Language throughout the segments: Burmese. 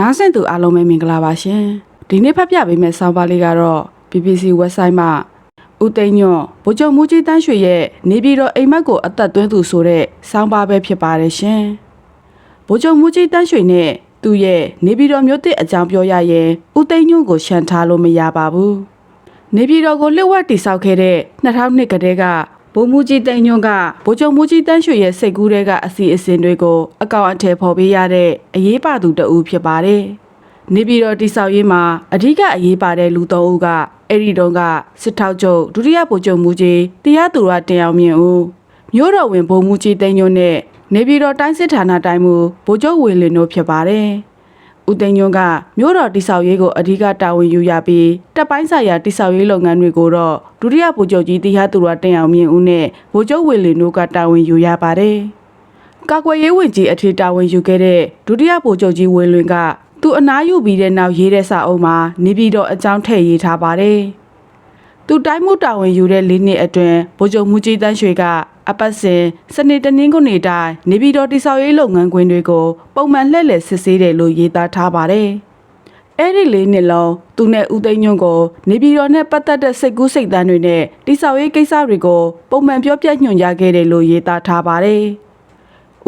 နားဆင်သူအားလုံးပဲမင်္ဂလာပါရှင်ဒီနေ့ဖတ်ပြပေးမယ့်ဆောင်းပါးလေးကတော့ BBC website မှာဦးသိန်းညွန့်ဗိုလ်ချုပ်မူကြီးတန်းရွှေရဲ့နေပြည်တော်အိမ်မက်ကိုအသက်သွင်းသူဆိုတဲ့ဆောင်းပါးပဲဖြစ်ပါတယ်ရှင်ဗိုလ်ချုပ်မူကြီးတန်းရွှေနဲ့သူ့ရဲ့နေပြည်တော်မြို့သစ်အကြောင်းပြောရရင်ဦးသိန်းညွန့်ကိုရှန်ထားလို့မရပါဘူးနေပြည်တော်ကိုလှည့်ဝက်တိဆောက်ခဲ့တဲ့2002ကတည်းက ဗိုလ်မှူးကြီးတိန်ညွန့်ကဗိုလ်ချုပ်မှူးကြီးတန်းရွှေရဲ့စိတ်ကူးတွေကအစီအစဉ်တွေကိုအကောင့်အထည်ဖော်ပေးရတဲ့အရေးပါသူတဦးဖြစ်ပါတယ်။နေပြည်တော်တိဆောက်ရေးမှာအဓိကအရေးပါတဲ့လူသုံးဦးကအဲ့ဒီတုန်းကစစ်ထောက်ချုပ်ဒုတိယဗိုလ်ချုပ်မှူးကြီးတရားသူရတင်အောင်မြင့်ဦးမြို့တော်ဝင်ဗိုလ်မှူးကြီးတိန်ညွန့်နဲ့နေပြည်တော်တိုင်းစစ်ဌာနတိုင်းမှူးဗိုလ်ချုပ်ဝေလင်းတို့ဖြစ်ပါတယ်။ ဦးသိန်းညွန့်ကမြို့တော်တိဆောက်ရေးကိုအဓိကတာဝန်ယူရပြီးတပ်ပိုင်းဆိုင်ရာတိဆောက်ရေးလုပ်ငန်းတွေကိုတော့ဒုတိယဗိုလ်ချုပ်ကြီးတရားသူရတင်အောင်မြင့်ဦးနဲ့ဗိုလ်ချုပ်ဝေလင်းတို့ကတာဝန်ယူရပါတယ်။ကာကွယ်ရေးဝန်ကြီးအထည်တာဝန်ယူခဲ့တဲ့ဒုတိယဗိုလ်ချုပ်ကြီးဝေလင်းကသူအနားယူပြီးတဲ့နောက်ရေးတဲ့စာအုပ်မှာနေပြည်တော်အကြောင်းထည့်ရေးထားပါတယ်။ သူတိုင်းမှုတာဝန်ယူတဲ့၄နှစ်အတွင်းဗိုလ်ချုပ်မူကြီးတန်းရွှေကအပတ်စဉ်စနေတနင်္ဂနွေတိုင်းနေပြည်တော်တိဆောက်ရေးလုပ်ငန်းခွင်တွေကိုပုံမှန်လှည့်လည်စစ်ဆေးတယ်လို့ရေးသားထားပါတယ်။အဲ့ဒီလေးနှစ်လုံးသူနဲ့ဦးသိန်းညွန့်ကိုနေပြည်တော်နဲ့ပတ်သက်တဲ့စိတ်ကူးစိတ်သန်းတွေနဲ့တိဆောက်ရေးကိစ္စတွေကိုပုံမှန်ပြောပြညွှန်ကြားခဲ့တယ်လို့ရေးသားထားပါတယ်။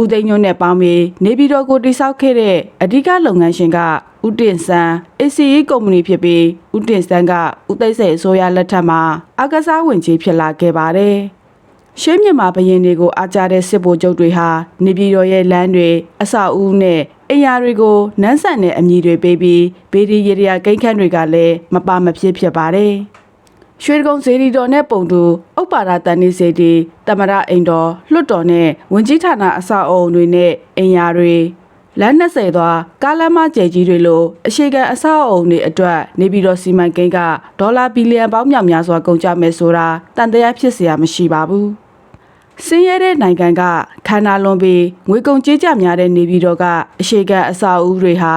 ဦးသိန်းညွန့်နဲ့ပေါင်းပြီးနေပြည်တော်ကိုတိစောက်ခဲ့တဲ့အဓိကလုပ်ငန်းရှင်ကဦးတင်ဆန်း ACE ကုမ္ပဏီဖြစ်ပြီးဦးတင်ဆန်းကဦးသိန်းစိန်အစိုးရလက်ထက်မှာအကစားဝင်ကြီးဖြစ်လာခဲ့ပါတယ်။ရှေးမြန်မာဘရင်တွေကိုအားကြတဲ့စစ်ဗိုလ်ချုပ်တွေဟာနေပြည်တော်ရဲ့လမ်းတွေအဆောက်အဦနဲ့အိမ်ယာတွေကိုနန်းဆန်တဲ့အမည်တွေပေးပြီးဗေဒီရေဒီယာကိန်းခန့်တွေကလည်းမပါမဖြစ်ဖြစ်ပါတယ်။ ရွှေကုန်းဇေဒီတော်နဲ့ပုံတူဥပ္ပါဒတန်နေစေတီတမရအိမ်တော်လွတ်တော်နဲ့ဝင်ကြီးဌာနအဆောက်အုံတွေနဲ့အိမ်ယာတွေလမ်း20သွားကားလမ်းမကျယ်ကြီးတွေလိုအရှိကန်အဆောက်အုံတွေအတွက်နေပြည်တော်စီမံကိန်းကဒေါ်လာဘီလီယံပေါင်းများများစွာကုန်ကျမယ်ဆိုတာတန်တရားဖြစ်เสียမရှိပါဘူး။စင်းရဲတဲ့နိုင်ငံကခန္ဓာလွန်ပြီးငွေကုန်ကြေးကြများတဲ့နေပြည်တော်ကအရှိကန်အဆောက်အဦတွေဟာ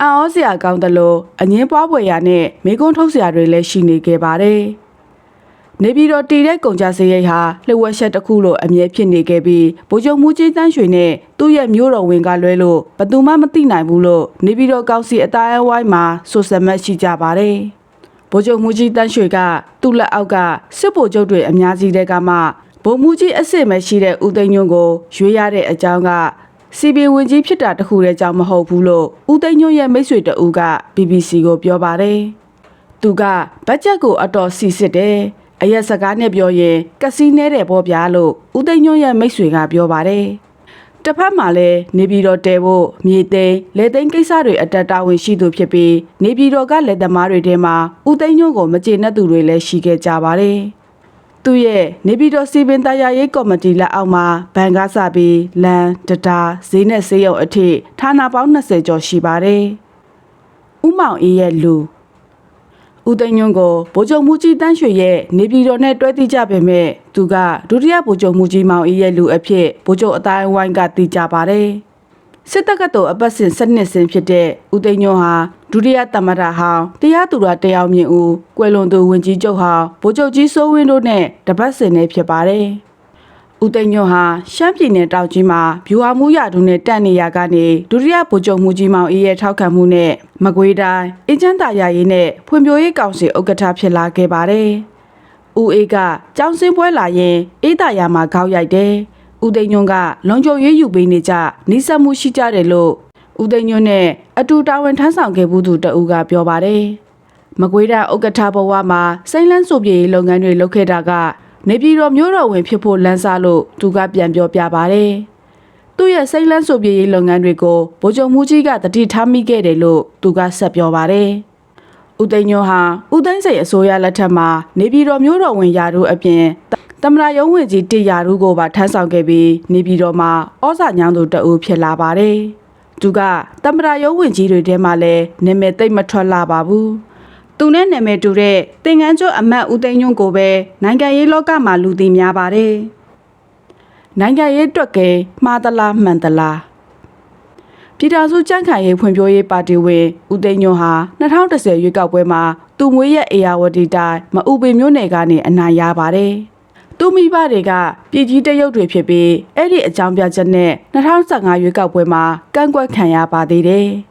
အံ့ဩစရာကောင်းတယ်လို့အငင်းပွားဖွယ်ရာနဲ့မိကုန်းထုတ်စရာတွေလည်းရှိနေခဲ့ပါတယ်။ နေပြည်တော်တည်တဲ့ကုန်ကြစရိတ်ဟာလှဝက်ချက်တစ်ခုလိုအမြဲဖြစ်နေခဲ့ပြီးဗိုလ်ချုပ်မူကြီးတန်းရွှေနဲ့သူ့ရဲ့မျိုးတော်ဝင်ကလွဲလို့ဘသူမှမသိနိုင်ဘူးလို့နေပြည်တော်ကောင်စီအတိုင်းအဝိုင်းမှာဆိုစမတ်ရှိကြပါတယ်။ဗိုလ်ချုပ်မူကြီးတန်းရွှေကသူ့လက်အောက်ကစစ်ဗိုလ်ချုပ်တွေအများကြီးတဲ့ကမှဗိုလ်မူကြီးအစ်စ်မရှိတဲ့ဦးသိန်းညွန့်ကိုရွေးရတဲ့အကြောင်းကစီပီဝင်ကြီးဖြစ်တာတခုတည်းကြောင့်မဟုတ်ဘူးလို့ဦးသိန်းညွန့်ရဲ့မိတ်ဆွေတဦးက BBC ကိုပြောပါတယ်။သူကဘတ်ဂျက်ကိုအတော်စီစစ်တယ်။ အရက်စကားနဲ့ပြောရင်ကစီနဲတယ်ပေါ့ဗျာလို့ဦးသိန်းညွန့်ရဲ့မိတ်ဆွေကပြောပါတယ်။တစ်ဖက်မှာလည်းနေပြည်တော်တဲဖို့မြေသိမ်းလေသိမ်းကိစ္စတွေအတက်တာဝန်ရှိသူဖြစ်ပြီးနေပြည်တော်ကလက်သမားတွေထဲမှာဦးသိန်းညွန့်ကိုမကျေနပ်သူတွေလည်းရှိခဲ့ကြပါတယ်။သူရဲ့နေပြည်တော်စီပင်တရားရေးကော်မတီလက်အောက်မှာဘဏ်ကားစပြီးလန်တတာဈေးနဲ့ဈေးရုံအထိဌာနပေါင်း20ကျော်ရှိပါတယ်။ဥမောင်အေးရဲ့လူ ဦးသိန်းညွန့်ကိုဗိုလ်ချုပ်မူကြီးတန်းရွှေရဲ့နေပြည်တော်နဲ့တွဲသိကြပေမဲ့သူကဒုတိယဗိုလ်ချုပ်မူကြီးမောင်အေးရဲ့လူအဖြစ်ဗိုလ်ချုပ်အတိုင်းအဝိုင်းကသိကြပါတယ်။စစ်တပ်ကတော်အပတ်စဉ်စနစ်စဉ်ဖြစ်တဲ့ဦးသိန်းညွန့်ဟာဒုတိယသမ္မတဟောင်းတရားသူရတရားမြင့်ဦးကွယ်လွန်သူဝင်ကြီးချုပ်ဟောင်းဗိုလ်ချုပ်ကြီးစိုးဝင်းတို့နဲ့တပတ်စဉ်နဲ့ဖြစ်ပါတယ်။ ဦးသိန်းညွန့်ဟာရှမ်းပြည်နယ်တောင်ကြီးမှာဗျူဟာမှုရတုနဲ့တက်နေရကနေဒုတိယဗိုလ်ချုပ်မှုကြီးမောင်အေးရဲ့ထောက်ခံမှုနဲ့မကွေးတိုင်းအင်းချမ်းသာရရေးနဲ့ဖွံ့ဖြိုးရေးကောင်စီဥက္ကဋ္ဌဖြစ်လာခဲ့ပါတယ်။ဦးအေးကကြောင်းစင်းပွဲလာရင်အေးတာယာမှာခေါက်ရိုက်တယ်။ဦးသိန်းညွန့်ကလုံခြုံရေးယူပေးနေကြနှိစက်မှုရှိကြတယ်လို့ဦးသိန်းညွန့်နဲ့အတူတာဝန်ထမ်းဆောင်ခဲ့ဘူးသူတဦးကပြောပါတယ်။မကွေးတိုင်းဥက္ကဋ္ဌဘဝမှာစိမ့်လန်းစုပြေလုပ်ငန်းတွေလုပ်ခဲ့တာက နေပြည်တော်မျိုးတော်ဝင်ဖြစ်ဖို့လမ်းစားလို့သူကပြန်ပြောပြပါတယ်။သူ့ရဲ့စိမ့်လန်းစုပြေလုပ်ငန်းတွေကိုဗိုလ်ချုပ်မူကြီးကတတိထားမိခဲ့တယ်လို့သူကဆက်ပြောပါတယ်။ဦးသိန်းညွန့်ဟာဦးသိန်းစိန်အစိုးရလက်ထက်မှာနေပြည်တော်မျိုးတော်ဝင်ရာထူးအပြင်တမရယုံဝင်ကြီးတရာထူးကိုပါထမ်းဆောင်ခဲ့ပြီးနေပြည်တော်မှာဩဇာညောင်းသူတအူးဖြစ်လာပါတယ်။သူကတမရယုံဝင်ကြီးတွေထဲမှာလည်းနာမည်သိမ့်မထွက်လာပါဘူး။ သူနဲ့နာမည်တူတဲ့သင်္ကန်းကျွတ်အမတ်ဦးသိန်းညွန့်ကိုပဲနိုင်ငံရေးလောကမှာလူသိများပါတယ်။နိုင်ငံရေးအတွက်ကဲမှားသလားမှန်သလားပြည်ထောင်စုကြံ့ခိုင်ရေးဖွံ့ဖြိုးရေးပါတီဝင်ဦးသိန်းညွန့်ဟာ2010ရွေးကောက်ပွဲမှာသူမွေးရဲ့အေယာဝတီတိုင်းမအူပင်မြို့နယ်ကနေအနိုင်ရပါတယ်။သူမိဘတွေကပြည်ကြီးတရုတ်တွေဖြစ်ပြီးအဲ့ဒီအကြောင်းပြချက်နဲ့2015ရွေးကောက်ပွဲမှာကန့်ကွက်ခံရပါသေးတယ်။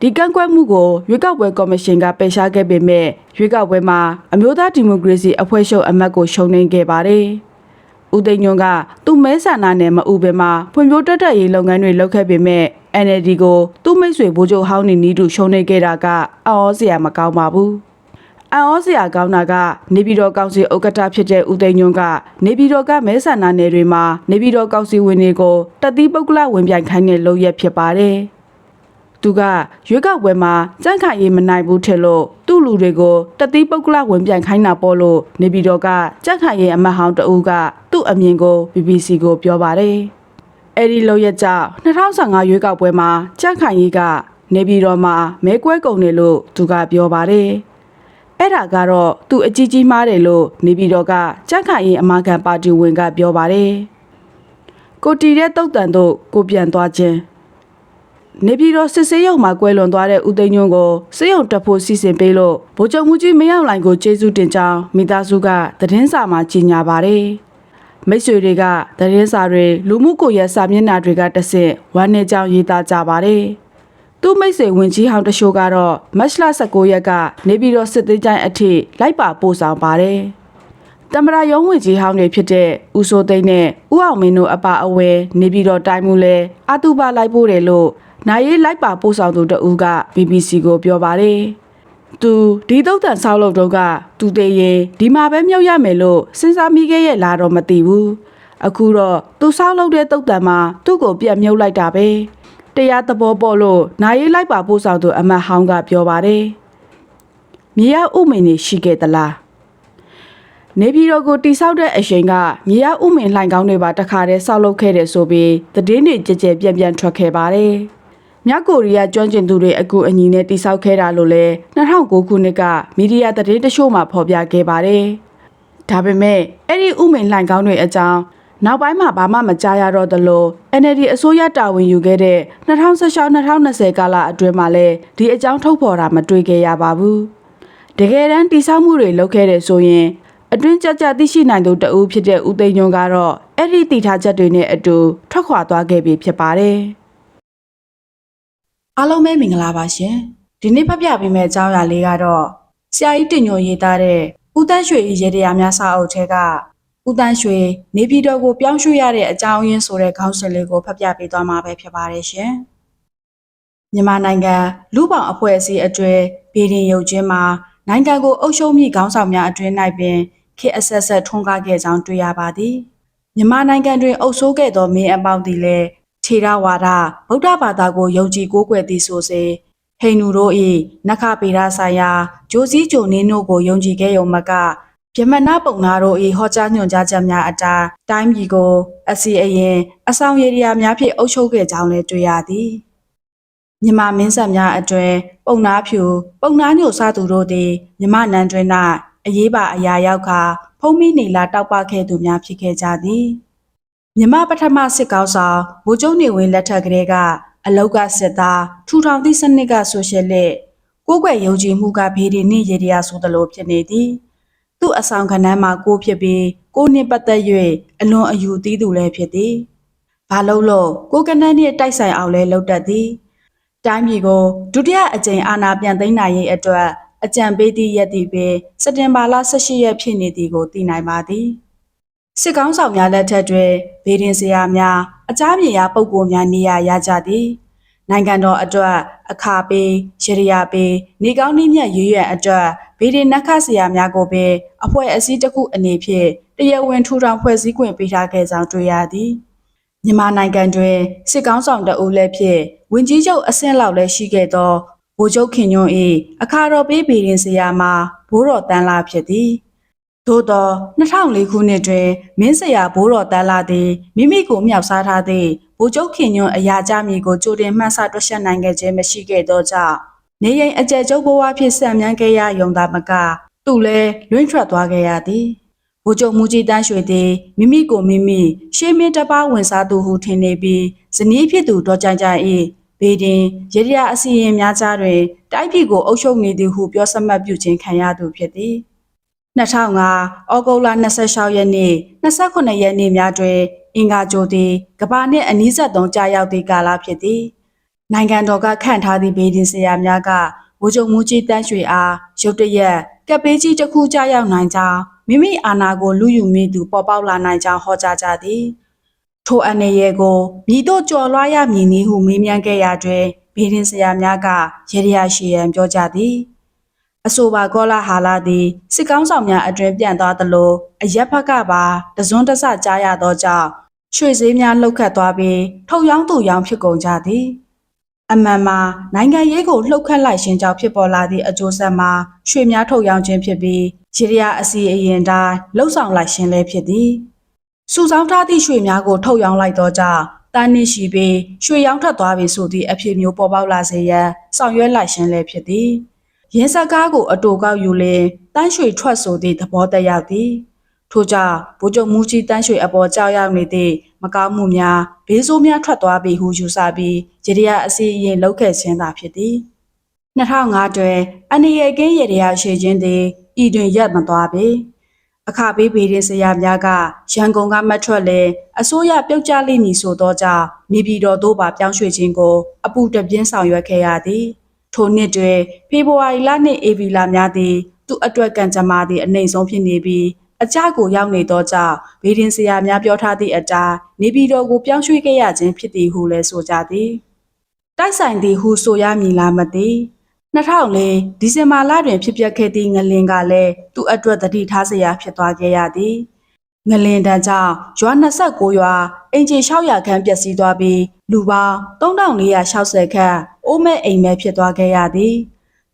ဒီကန့်ကွက်မှုကိုရွေးကောက်ပွဲကော်မရှင်ကပယ်ရှားခဲ့ပေမဲ့ရွေးကောက်ပွဲမှာအမျိုးသားဒီမိုကရေစီအဖွဲ့ချုပ်အမတ်ကိုရှုံးနိမ့်ခဲ့ပါတယ်။ဦးသိန်းညွန့်ကသူ့မဲဆန္ဒနယ်မအူပင်မှာဖွံ့ဖြိုးတက်တက်ရေးလုပ်ငန်းတွေလုပ်ခဲ့ပေမဲ့ NLD ကိုသူ့မိတ်ဆွေဘိုးချုပ်ဟောင်းနေနီးတူရှုံးနိမ့်ခဲ့တာကအံ့ဩစရာမကောင်းပါဘူး။အန်ဩစရာကောင်းတာကနေပြည်တော်ကောင်စီဥက္ကဋ္ဌဖြစ်တဲ့ဦးသိန်းညွန့်ကနေပြည်တော်ကမဲဆန္ဒနယ်တွေမှာနေပြည်တော်ကောင်စီဝင်တွေကိုတတိပုဂ္ဂလဝင်ပြိုင်ခိုင်းတဲ့လုပ်ရက်ဖြစ်ပါတယ်။ သူကရွေးကောက်ပွဲမှာကြန့်ခိုင်ရေးမနိုင်ဘူးထင်လို့သူ့လူတွေကိုတတိပုဂ္ဂလဝင်ပြိုင်ခိုင်းတာပေါ့လို့နေပြည်တော်ကကြန့်ခိုင်ရေးအမတ်ဟောင်းတဦးကသူ့အမြင်ကို BBC ကိုပြောပါတယ်။အဲ့ဒီလောက်ရကြောင့်2015ရွေးကောက်ပွဲမှာကြန့်ခိုင်ရေးကနေပြည်တော်မှာမဲကွဲကုန်တယ်လို့သူကပြောပါတယ်။အဲ့ဒါကတော့သူအကြီးကြီးမားတယ်လို့နေပြည်တော်ကကြန့်ခိုင်ရေးအမာခံပါတီဝင်ကပြောပါတယ်။ကိုတီတဲ့တုတ်တန်တို့ကိုပြန်သွားခြင်း နေပြည်တော်စစ်ဆေးရုံမှာကွဲလွန်သွားတဲ့ဦးသိန်းညွန့်ကိုစစ်ရုံတက်ဖို့စီစဉ်ပေးလို့ဗိုလ်ချုပ်မှုကြီးမင်းအောင်လှိုင်ကိုကျေးဇူးတင်ကြောင်းမိသားစုကသတင်းစာမှာကြေညာပါတယ်။မိတ်ဆွေတွေကသတင်းစာတွေလူမှုကွန်ရက်စာမျက်နှာတွေကတဆင့်ဝမ်းနေကြောင်းရေးသားကြပါတယ်။သူ့မိတ်ဆွေဝင်ကြီးဟောင်းတရှို့ကတော့မတ်လ19ရက်ကနေပြည်တော်စစ်သေးချိုင်းအထိလိုက်ပါပို့ဆောင်ပါတယ်။ တမရယုံဝင်ကြီးဟောင်းတွေဖြစ်တဲ့ဦးစိုးသိန်းနဲ့ဦးအောင်မင်းတို့အပါအဝဲနေပြည်တော်တိုင်းမှုလဲအတူပါလိုက်ပို့တယ်လို့နိုင်ရေးလိုက်ပါပို့ဆောင်သူတဦးက BBC ကိုပြောပါတယ်။သူဒီတုတ်တန်ဆောက်လုပ်တော့ကသူသေးရင်ဒီမှာပဲမြုပ်ရမယ်လို့စဉ်းစားမိခဲ့ရဲ့လားတော့မသိဘူးအခုတော့သူဆောက်လုပ်တဲ့တုတ်တန်မှာသူ့ကိုပြက်မြုပ်လိုက်တာပဲတရားသဘောပေါ်လို့နိုင်ရေးလိုက်ပါပို့ဆောင်သူအမတ်ဟောင်းကပြောပါတယ်မြေရဥမင်နေရှိခဲ့သလား နေပြည်တော်ကိုတိဆောက်တဲ့အချိန်ကမြေရဥမင်လှိုင်ကောင်းတွေပါတခါတည်းဆောက်လုပ်ခဲ့တယ်ဆိုပြီးသတင်းတွေကြကြပြန့်ပြန့်ထွက်ခဲ့ပါတယ်။မြောက်ကိုရီးယားကျွမ်းကျင်သူတွေအကူအညီနဲ့တိဆောက်ခဲ့တာလို့လဲ2009ခုနှစ်ကမီဒီယာသတင်းတချို့မှာဖော်ပြခဲ့ပါတယ်။ဒါပေမဲ့အဲ့ဒီဥမင်လှိုင်ကောင်းတွေအကြောင်းနောက်ပိုင်းမှာဘာမှမကြားရတော့သလို NLD အစိုးရတာဝန်ယူခဲ့တဲ့2016-2020ကာလအတွင်းမှာလည်းဒီအကြောင်းထုတ်ဖော်တာမတွေ့ခဲ့ရပါဘူး။တကယ်တမ်းတိဆောက်မှုတွေလုပ်ခဲ့တယ်ဆိုရင် အတွင်းကြကြသိရှိနိုင်သူတဦးဖြစ်တဲ့ဦးသိန်းညွန့်ကတော့အဲ့ဒီတည်ထားချက်တွေနဲ့အတူထွက်ခွာသွားခဲ့ပြီဖြစ်ပါတယ်။အားလုံးပဲမင်္ဂလာပါရှင်။ဒီနေ့ဖတ်ပြပေးမယ့်အကြောင်းအရာလေးကတော့ဆရာကြီးတင်ညိုရေးသားတဲ့ဦးတန်းရွှေရေတရားများစာအုပ်ထဲကဦးတန်းရွှေနေပြည်တော်ကိုပြောင်းရွှေ့ရတဲ့အကြောင်းရင်းဆိုတဲ့ခေါင်းစဉ်လေးကိုဖတ်ပြပေးသွားမှာပဲဖြစ်ပါတယ်ရှင်။မြန်မာနိုင်ငံလူ့ဘောင်အဖွဲ့အစည်းအကျွဲဗီဒီယုံချင်းမှာနိုင်ငံကိုအုပ်ချုပ်မိခေါင်းဆောင်များအတွင်း၌ပင် ခေတ်အဆက်ဆက်ထွန်းကားခဲ့ကြောင်းတွေ့ရပါသည်မြန်မာနိုင်ငံတွင်အုပ်စိုးခဲ့သောမင်းအပေါင်းသည်လည်းခြေရဝါဒဗုဒ္ဓဘာသာကိုယုံကြည်ကိုးကွယ်သည်ဆိုစေဟိန္ဒူတို့၏နခပေရဆိုင်ရာဂျိုးစည်းဂျိုနင်းတို့ကိုယုံကြည်ခဲ့ရုံမကဗြဟ္မဏပုံနာတို့၏ဟောကြားညွှန်ကြားချက်များအတိုင်းတိုင်းပြည်ကို အစီအရင်အဆောင်ရေရာများဖြင့်အုပ်ချုပ်ခဲ့ကြောင်းလည်းတွေ့ရသည်မြမမင်းဆက်များအတွင် ပုံနာဖြူပုံနာညိုစသူတို့သည်မြမနန်းတွင်၌ အရေးပါအရာရောက်ခါဖုံးမိနေလာတောက်ပခဲ့သူများဖြစ်ခဲ့ကြသည်မြမပထမစစ်ကောင်းဆောင်ဗိုလ်ချုပ်နေဝင်းလက်ထက်ကလေးကအလောက်ကစစ်သားထူထောင်သည့်စနစ်ကဆိုရှယ်လစ်ကိုယ်ွယ်ယုံကြည်မှုကဘေးဒီနှင့်ရေဒီယာဆိုသလိုဖြစ်နေသည်သူ့အဆောင်ခဏန်းမှာကိုဖြစ်ပြီးကိုနှင့်ပတ်သက်၍အလွန်အယူသီးသူလည်းဖြစ်သည်ဘာလို့လို့ကိုကနန်းနှင့်တိုက်ဆိုင်အောင်လဲလှုပ်တတ်သည်တိုင်းပြည်ကိုဒုတိယအကြိမ်အာဏာပြန်သိမ်းနိုင်ရေးအတွက် အကြံပေးသည့်ရက်သည်ပင်စက်တင်ဘာလ18ရက်ဖြစ်နေသည်ကိုသိနိုင်ပါသည်စစ်ကောင်းဆောင်များလက်ထက်တွင်ဗေဒင်စရာများအကြမ်းမြင်ရာပုံကိုများနေရာရကြသည်နိုင်ငံတော်အတွက်အခါပေးရရပေးနေကောင်းနှိမ့်မြတ်ရွရွံ့အတွက်ဗေဒင်နခဆရာများကိုပင်အဖွဲ့အစည်းတစ်ခုအနေဖြင့်တရားဝင်ထူထောင်ဖွဲ့စည်းခွင့်ပေးထားခဲ့ကြောင်းတွေ့ရသည်မြန်မာနိုင်ငံတွင်စစ်ကောင်းဆောင်တအုပ်လည်းဖြစ်ဝင်ကြီးချုပ်အဆင့်လောက်လည်းရှိခဲ့သော ဗိုလ်ချုပ်ခင်ညွန့်၏အခါတော်ပေးပေရင်စရာမှာဘိုးတော်တန်းလာဖြစ်သည်သို့သော2004ခုနှစ်တွင်မင်းစရာဘိုးတော်တန်းလာသည်မိမိကိုမြောက်စားထားသည့်ဗိုလ်ချုပ်ခင်ညွန့်အရာကြမည်ကိုကြိုတင်မှန်းဆတွက်ချက်နိုင်ခဲ့ခြင်းမရှိခဲ့သောကြောင့်နေရင်အကျယ်ကျုပ်ဘဝဖြစ်ဆံမြန်းခဲ့ရယုံသာမကသူလည်းလွင့်ထွက်သွားခဲ့ရသည်ဗိုလ်ချုပ်မူကြီးတန်းရွှေသည်မိမိကိုမိမိရှေးမင်းတပားဝင်စားသူဟုထင်နေပြီးဇနီးဖြစ်သူဒေါ်ကြိုင်ကြိုင်၏ ဘေဒင်ရရအစီရင်များကြားတွင်တိုက်ပြည်ကိုအုပ်ချုပ်နေသည်ဟုပြောစမှတ်ပြုခြင်းခံရသူဖြစ်သည်2005ဩဂုတ်လ26ရက်နေ့28ရက်နေ့များတွင်အင်္ဂါကြိုသည်ကဘာနှင့်အနီးစပ်ဆုံးကြာရောက်သည့်ကာလဖြစ်သည်နိုင်ငံတော်ကခန့်ထားသည့်ဘေးဒင်ဆရာများကဝိုးချုပ်မူကြီးတန်းရွှေအားရုတ်တရက်ကပ်ပေးကြီးတစ်ခုကြားရောက်နိုင်ကြောင်းမိမိအာဏာကိုလူယူမိသူပေါ်ပေါက်လာနိုင်ကြောင်းဟောကြားကြသည် ထိုအနေရဲကိုမြည်တို့ကြော်လွှားရမည်နည်းဟုမေးမြန်းခဲ့ရာတွင်ဘေးဒင်ဆရာများကရေရရရှိရန်ပြောကြသည်အဆိုပါကောလာဟာလာသည်စစ်ကောင်းဆောင်များအတွင်ပြန့်သွားသလိုအရက်ဖက်ကပါတစွန်းတဆကြားရသောကြောင့်ရွှေစည်းများလှုပ်ခတ်သွားပြီးထုတ်ရောင်းသူရောင်းဖြစ်ကုန်ကြသည်အမှန်မှာနိုင်ငံရေးကိုလှုပ်ခတ်လိုက်ခြင်းကြောင့်ဖြစ်ပေါ်လာသည့်အကျိုးဆက်မှာရွှေများထုတ်ရောင်းခြင်းဖြစ်ပြီးရေရရာအစီအရင်တိုင်းလှုပ်ဆောင်လိုက်ခြင်းလည်းဖြစ်သည် စုဆောင်းထားသည့်ရွှေများကို ထုတ်ရောင်းလိုက်သောကြောင့်တန်းနှရှိပြီးရွှေရောင်းထွက်သွားပြီဆိုသည့်အဖြစ်မျိုးပေါ်ပေါက်လာစေရန်ဆောင်ရွက်လိုက်ခြင်းလည်းဖြစ်သည်ရင်းစကားကိုအတူကောက်ယူလင်တန်းရွှေထွက်ဆိုသည့်သဘောတရောက်သည်ထို့ကြောင့်ဗိုလ်ချုပ်မူကြီးတန်းရွှေအပေါ်ကြောက်ရောက်နေသည့်မကောင်းမှုများဘေးဆိုးများထွက်သွားပြီဟုယူဆပြီးရေရရာအစီအရင်လောက်ခဲ့ခြင်းသာဖြစ်သည်2005တွင်အနေရကင်းရေရရာရှိခြင်းသည်ဤတွင်ရပ်မသွားပေ အခါပေးပေရင်ဆရာများကရန်ကုန်ကမထွက်လဲအစိုးရပြုတ်ကျလိမ့်မည်ဆိုသောကြောင့်နေပြည်တော်သို့ပါပြောင်းရွှေ့ခြင်းကို အပူတပြင်းဆောင်ရွက်ခဲ့ရသည်ထိုနှစ်တွင်ဖေဖော်ဝါရီလနှင့်ဧပြီလများသည် သူ့အတွက်ကံကြမ္မာသည့်အနေဆုံးဖြစ်နေပြီးအကြကိုရောက်နေသောကြောင့်ဗေဒင်ဆရာများပြောထားသည့်အတိုင်းနေပြည်တော်ကိုပြောင်းရွှေ့ခဲ့ရခြင်းဖြစ်သည်ဟုလည်းဆိုကြသည်တိုက်ဆိုင်သည်ဟုဆိုရမည်လားမသိ 2004ဒီဇင်ဘာလတွင်ဖြစ်ပျက်ခဲ့သည့်ငလင်ကလည်းသူ့အတွက်တတိထားစရာဖြစ်သွားခဲ့ရသည်ငလင်တန်းကြောင့်ရွာ29ရွာအင်ဂျီ600ခန်းပျက်စီးသွားပြီးလူပေါင်း3460ခန့်အိုးမဲ့အိမ်မဲ့ဖြစ်သွားခဲ့ရသည်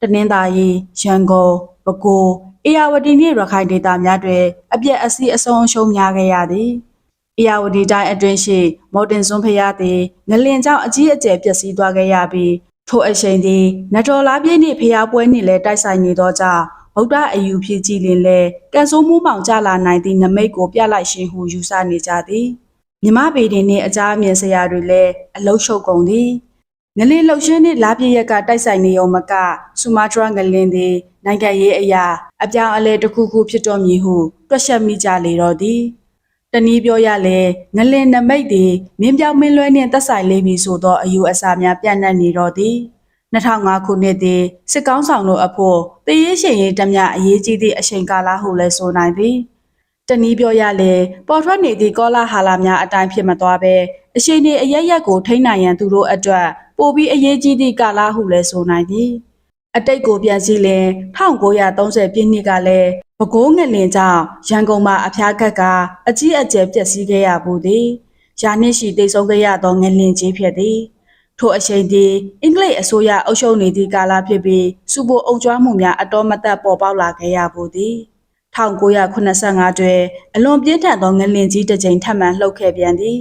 တနင်္သာရီရန်ကုန်ပဲခူးအေရဝတီနှင့်ရခိုင်ဒေသများတွင်အပြက်အစီးအဆုံးအရှုံးများခဲ့ရသည်အေရဝတီတိုင်းအတွင်းရှိမော်တင်စွန်းဖျားသည်ငလင်ကြောင့်အကြီးအကျယ်ပျက်စီးသွားခဲ့ရပြီး ထိုအချိန်သည်နတော်လားပြည့်နှင့်ဖျားပွဲနှင့်လည်းတိုက်ဆိုင်နေသောကြောင့်ဗုဒ္ဓအယူဖြစ်ကြည်လင်လဲကန်ဆိုးမှုမောင်ကြလာနိုင်သည့်နမိတ်ကိုပြလိုက်ရှင်ဟုယူဆနေကြသည်မြမပေတင်နှင့်အကြအမြင်ဆရာတွေလည်းအလုရှုပ်ကုန်သည်ငလင်လှုပ်ရှင်နှင့်လာပြည့်ရက်ကတိုက်ဆိုင်နေုံမကဆူမာတရာငလင်သည်နိုင်ငံရေးအရာအပြောင်းအလဲတစ်ခုခုဖြစ်တော်မည်ဟုတွက်ချက်မိကြလေတော့သည် တနည်းပြောရလဲငလင်နမိတ်သည်မင်းပြောင်းမင်းလွဲနှင့်သက်ဆိုင်လိမ့်မည်ဆိုသောအယူအဆများပြန့်နှံ့နေတော့သည်2005ခုနှစ်သည်စစ်ကောင်းဆောင်တို့အဖို့တည်ရရှင်ရေးတမျှအရေးကြီးသည့်အချိန်ကာလဟုလည်းဆိုနိုင်သည်တနည်းပြောရလဲပေါ်ထွက်နေသည့်ကောလာဟာလာများအတိုင်းဖြစ်မသွားဘဲအရှိန်နေအရရက်ကိုထိန်းနိုင်ရန်သူတို့အတွက်ပိုပြီးအရေးကြီးသည့်ကာလဟုလည်းဆိုနိုင်သည် အတိတ်ကိုပြန်ကြည့်ရင်1930ပြည့်နှစ်ကလည်းပဲခူးငလင်ကြောင့်ရန်ကုန်မှာအဖျားကတ်ကအကြီးအကျယ်ပျက်စီးခဲ့ရမှုသည်ရာနှစ်ရှိတိတ်ဆုံးခဲ့ရသောငလင်ကြီးဖြစ်သည်ထိုအချိန်သည်အင်္ဂလိပ်အစိုးရအုပ်ချုပ်နေသည့်ကာလဖြစ်ပြီးစူပိုအုပ်ကျွမ်းမှုများအတော်မသက်ပေါ်ပေါက်လာခဲ့ရမှုသည်1985တွင်အလွန်ပြင်းထန်သောငလင်ကြီးတစ်ကြိမ်ထပ်မံလှုပ်ခဲ့ပြန်သည်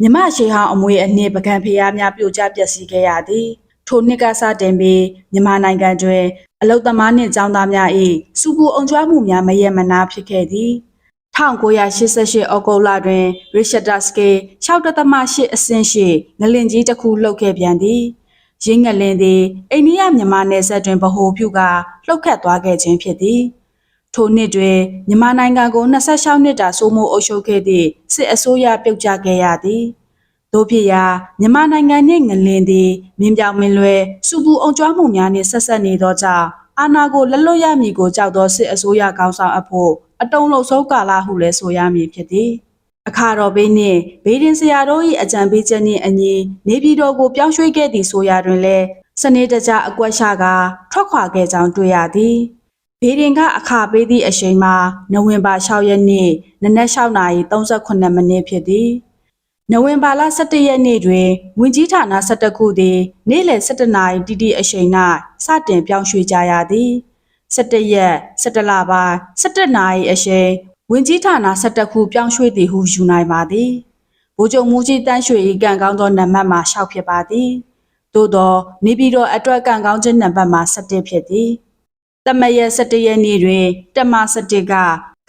မြမရှေဟောင်းအမွေအနှစ်ပကံဖျားများပြိုကျပျက်စီးခဲ့ရသည် ထိုနှစ်ကစတင်ပြီးမြန်မာနိုင်ငံတွင်အလုတ်သမားနှင့်ចောင်းသားများ၏စူပူအုံကြွားမှုများမရေမနာဖြစ်ခဲ့သည်1988ဩဂုတ်လတွင်ရစ်ချက်တာစကေ6.8အဆင့်ရှိငလင်ကြီးတစ်ခုလှုပ်ခဲ့ပြန်သည်ရင်းငလင်သည်အိန္ဒိယမြန်မာနယ်စပ်တွင်ဗဟိုပြုကလှုပ်ခတ်သွားခဲ့ခြင်းဖြစ်သည်ထိုနှစ်တွင်မြန်မာနိုင်ငံကို26နှစ်တာစိုးမိုးအုပ်ချုပ်ခဲ့သည့်စစ်အစိုးရပြုတ်ကျခဲ့ရသည် တို့ဖြစ်ရာမြန်မာနိုင်ငံနှင့်ငလင်သည်မြင်းပြောင်မင်းလွဲစူပူအောင်ကျွမ်းမှုများနှင့်ဆက်ဆက်နေသောကြောင့်အာဏာကိုလက်လွတ်ရမည်ကိုကြောက်သောစစ်အစိုးရကောင်းဆောင်အဖို့အတုံးလုံးဆုံးကာလဟုလည်းဆိုရမည်ဖြစ်သည်အခါတော်ဘေးနှင့်ဘေးဒင်ဆရာတို့၏အကြံပေးချက်နှင့်အညီနေပြည်တော်ကိုပြောင်းရွှေ့ခဲ့သည့်ဆိုရာတွင်လည်းစနေတကျအကွက်ရှာကထွက်ခွာခဲ့ကြောင်းတွေ့ရသည်ဘေဒင်ကအခါပေးသည့်အချိန်မှာနိုဝင်ဘာ6ရက်နေ့နနက်6:38မိနစ်ဖြစ်သည် နိုဝင်ဘာလ17ရက်နေ့တွင်ဝင်ကြီးဌာန17ခုသည်နေ့လယ်17နာရီတိတိအချိန်၌စတင်ပြောင်းရွှေ့ကြရသည်17ရက်17လပိုင်း17နာရီအချိန်ဝင်ကြီးဌာန17ခုပြောင်းရွှေ့သည်ဟုယူနိုင်ပါသည်ဗိုလ်ချုပ်မူကြီးတန်းရွှေ၏ကံကောင်းသောနံပါတ်မှာရှောက်ဖြစ်ပါသည်သို့သောနေပြည်တော်အတွက်ကံကောင်းခြင်းနံပါတ်မှာ17ဖြစ်သည်တမရက်17ရက်နေ့တွင်တမ17က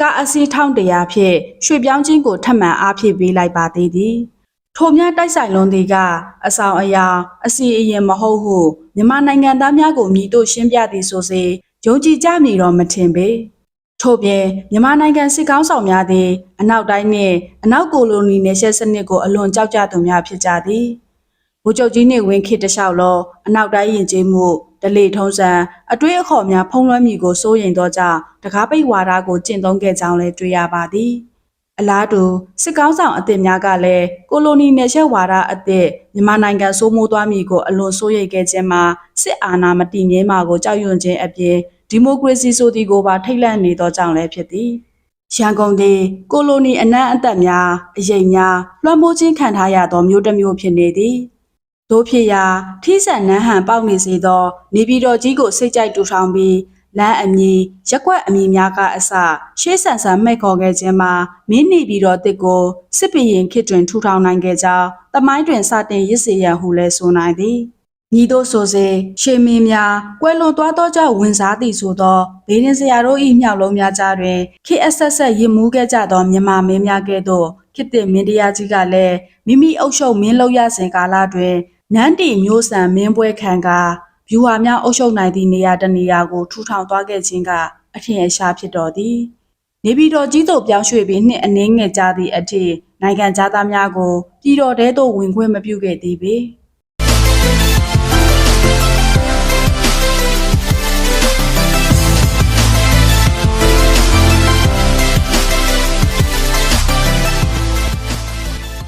ကားအစီးထောင်းတရာဖြင့်ရွှေပြောင်းခြင်းကိုထပ်မံအားဖြည့်ပေးလိုက်ပါသေးသည်ထိုများတိုက်ဆိုင်လွန်သည်ကအဆောင်အရာအစီအရင်မဟုတ်ဟုမြန်မာနိုင်ငံသားများကိုမြည်တို့ရှင်းပြသည်ဆိုစေယုံကြည်ကြမည်တော့မထင်ပေထို့ပြင်မြန်မာနိုင်ငံစစ်ကောင်းဆောင်များသည်အနောက်တိုင်းနှင့်အနောက်ကိုလိုနီနယ်ရှယ်စနစ်ကိုအလွန်ကြောက်ကြသူများဖြစ်ကြသည် ဗိုလ်ချုပ်ကြီးနေဝင်းခေတ်တလျှောက်လောအနောက်တိုင်းယဉ်ကျေးမှုဒလေထုံးစံအတွေးအခေါ်များဖုံးလွှမ်းမိကိုစိုးရိမ်သောကြောင့်တကားပိတ်ဝါဒကိုကျင့်သုံးခဲ့ကြောင်းလည်းတွေ့ရပါသည်အလားတူစစ်ကောင်းဆောင်အသစ်များကလည်းကိုလိုနီနယ်ချက်ဝါဒအသစ်မြန်မာနိုင်ငံစိုးမိုးသွားမည်ကိုအလွန်စိုးရိမ်ခဲ့ခြင်းမှာစစ်အာဏာမတည်မြဲမှာကိုကြောက်ရွံ့ခြင်းအပြင်ဒီမိုကရေစီဆိုသည်ကိုပါထိတ်လန့်နေသောကြောင့်လည်းဖြစ်သည်ရန်ကုန်သည်ကိုလိုနီအနံ့အသက်များအရေးများလွှမ်းမိုးခြင်းခံထားရသောမြို့တစ်မြို့ဖြစ်နေသည် တို့ဖြစ်ရာထီးဆန်နန်းဟန်ပေါက်နေစေသော နေပြည်တော်ကြီးကိုစိတ်ကြိုက်တူထောင်ပြီးလမ်းအမည်ရက်ကွက်အမည်များကအစရှေးဆန်ဆန်မိတ်ခေါ်ခဲ့ခြင်းမှာမင်းနေပြည်တော်တစ်ကိုစစ်ပီရင်ခေတ်တွင်ထူထောင်နိုင်ခဲ့ကြောင်းတမိုင်းတွင်စတင်ရစ်စေရန်ဟုလဲဆိုနိုင်သည်ညီတို့ဆိုစေရှေမင်းများကွယ်လွန်သွားသောကြောင့်ဝင်စားသည်ဆိုသောဘေးရင်စရာတို့၏မြောက်လုံးများကြားတွင် KSS ရင်မှုခဲ့ကြသောမြန်မာမင်းများကဲ့သို့ခေတ်သစ်မင်းတရားကြီးကလည်းမိမိအုပ်ချုပ်မင်းလုပ်ရစဉ်ကာလတွင် နန်းတီမျိုးဆန်မင်းပွဲခံကဗျူဟာများအုပ်ချုပ်နိုင်သည့်နေရာတစ်နေရာကိုထူထောင်သွားခဲ့ခြင်းကအထင်အရှားဖြစ်တော်သည်နေပြည်တော်ကြီးသို့ပြောင်းရွှေ့ပြီးနှစ်အနည်းငယ်ကြာသည့်အထိနိုင်ငံသားများကိုပြည်တော်ထဲသို့ဝင်ခွင့်မပြုခဲ့သေးပေ။